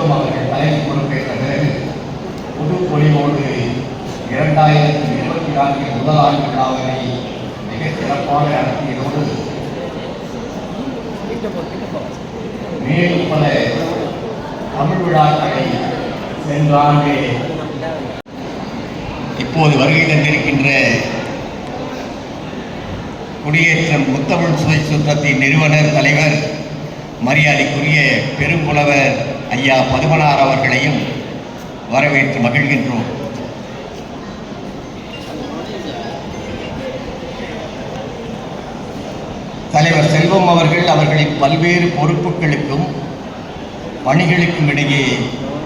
செல்வம் அவர்கள் தலைமை பொறுப்பேற்ற பிறகு புது பொலிவோடு இரண்டாயிரத்தி இருபத்தி நான்கில் முதல் ஆண்டு விழாவினை மிக சிறப்பாக நடத்தியதோடு மேலும் பல தமிழ் விழாக்களை சென்ற ஆண்டு இப்போது வருகை தந்திருக்கின்ற குடியேற்றம் முத்தமிழ் சுவை சுத்தத்தின் நிறுவனர் தலைவர் மரியாதைக்குரிய பெரும்புலவர் ஐயா பதுமனார் அவர்களையும் வரவேற்று மகிழ்கின்றோம். தலைவர் செல்வம் அவர்கள் அவர்களின் பல்வேறு பொறுப்புகளுக்கும் பணிகளுக்கும் இடையே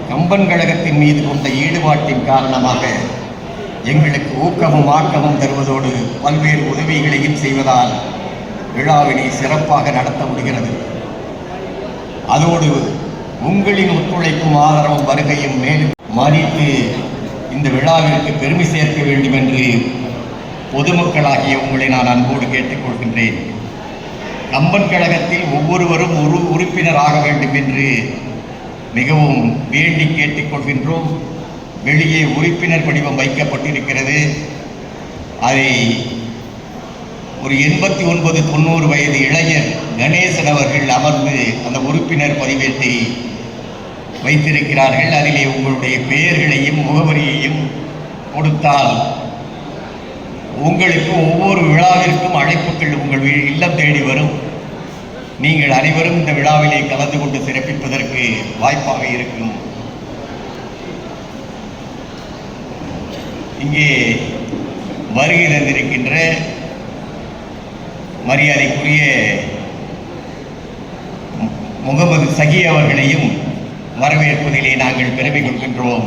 கம்பன் கழகத்தின் மீது கொண்ட ஈடுபாட்டின் காரணமாக எங்களுக்கு ஊக்கமும் ஆக்கமும் தருவதோடு பல்வேறு உதவிகளையும் செய்வதால் விழாவினை சிறப்பாக நடத்த முடிகிறது. அதோடு உங்களின் ஒத்துழைப்பும் ஆதரவும் வருகையும் மேலும் மதித்து இந்த விழாவிற்கு பெருமை சேர்க்க வேண்டும் என்று பொதுமக்களாகிய உங்களை நான் அன்போடு கேட்டுக்கொள்கின்றேன். கம்பன் கழகத்தில் ஒவ்வொருவரும் ஒரு உறுப்பினராக வேண்டும் என்று மிகவும் வேண்டி கேட்டுக்கொள்கின்றோம். வெளியே உறுப்பினர் படிவம் வைக்கப்பட்டிருக்கிறது. அதை ஒரு எண்பத்தி ஒன்பது தொண்ணூறு வயது இளைஞர் கணேசன் அவர்கள் அமர்ந்து அந்த உறுப்பினர் பதிவேட்டை வைத்திருக்கிறார்கள். அதிலே உங்களுடைய பெயர்களையும் முகவரியையும் கொடுத்தால் உங்களுக்கு ஒவ்வொரு விழாவிற்கும் அழைப்புகள் உங்கள் இல்லம் தேடி வரும். நீங்கள் அனைவரும் இந்த விழாவிலே கலந்து கொண்டு சிறப்பிப்பதற்கு வாய்ப்பாக இருக்கும். இங்கே வருகை தந்திருக்கின்ற மரியாதைக்குரிய மு- முகமது சகி அவர்களையும் வரவேற்பதிலே நாங்கள் பெருமை கொள்கின்றோம்.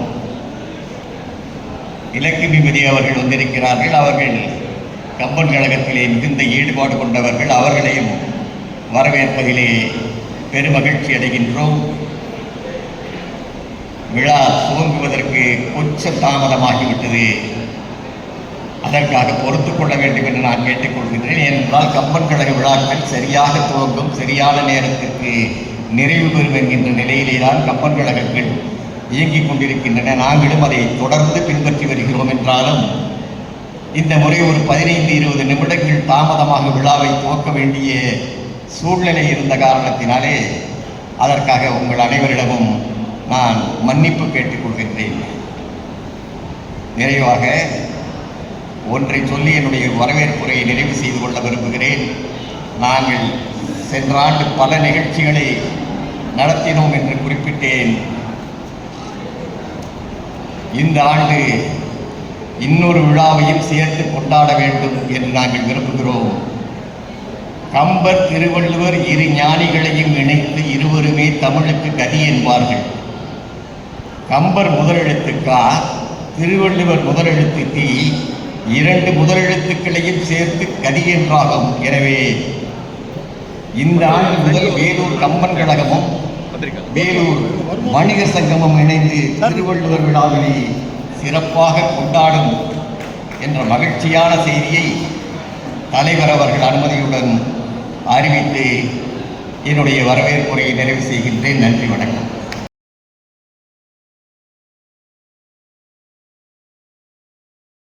இலக்குமிபதி அவர்கள் வந்திருக்கிறார்கள். அவர்கள் கம்பன் கழகத்திலே மிகுந்த ஈடுபாடு கொண்டவர்கள். அவர்களையும் வரவேற்பதிலே பெருமகிழ்ச்சி அடைகின்றோம். விழா துவங்குவதற்கு கொஞ்சம் தாமதமாகிவிட்டது. அதற்காக பொறுத்து கொள்ள வேண்டும் என்று நான் கேட்டுக்கொள்கின்றேன் ஏனென்றால் கம்பன் கழக விழாக்கள் சரியாக துவங்கும் சரியான நேரத்திற்கு நிறைவு பெறும் என்கின்ற நிலையிலே தான் கம்பன் கழகங்கள் இயங்கிக் கொண்டிருக்கின்றன. நாங்களும் அதை தொடர்ந்து பின்பற்றி வருகிறோம் என்றாலும் இந்த முறை ஒரு பதினைந்து இருபது நிமிடங்கள் தாமதமாக விழாவை துவக்க வேண்டிய சூழ்நிலை இருந்த காரணத்தினாலே அதற்காக உங்கள் அனைவரிடமும் நான் மன்னிப்பு கேட்டுக்கொள்கின்றேன் நிறைவாக ஒன்றை சொல்லி என்னுடைய வரவேற்புரையை நிறைவு செய்து கொள்ள விரும்புகிறேன். நாங்கள் சென்ற ஆண்டு பல நிகழ்ச்சிகளை நடத்தினோம் என்று குறிப்பிட்டேன். இந்த ஆண்டு இன்னொரு விழாவையும் சேர்த்து கொண்டாட வேண்டும் என்று நாங்கள் விரும்புகிறோம். கம்பர் திருவள்ளுவர் இரு ஞானிகளையும் இணைத்து இருவருமே தமிழுக்கு கதி என்பார்கள். கம்பர் முதலெழுத்துக்கா திருவள்ளுவர் முதலெழுத்து தி இரண்டு முதலெழுத்துக்களையும் சேர்த்து கதி என்றாகும். எனவே இந்த ஆண்டு முதல் வேலூர் கம்பன் கழகமும் வேலூர் வணிகர் சங்கமம் இணைந்து திருவள்ளுவர் விழாவினை சிறப்பாக கொண்டாடும் என்ற மகிழ்ச்சியான செய்தியை தலைவர் அவர்கள் அனுமதியுடன் அறிவித்து என்னுடைய வரவேற்புரையை நிறைவு செய்கின்றேன். நன்றி வணக்கம்.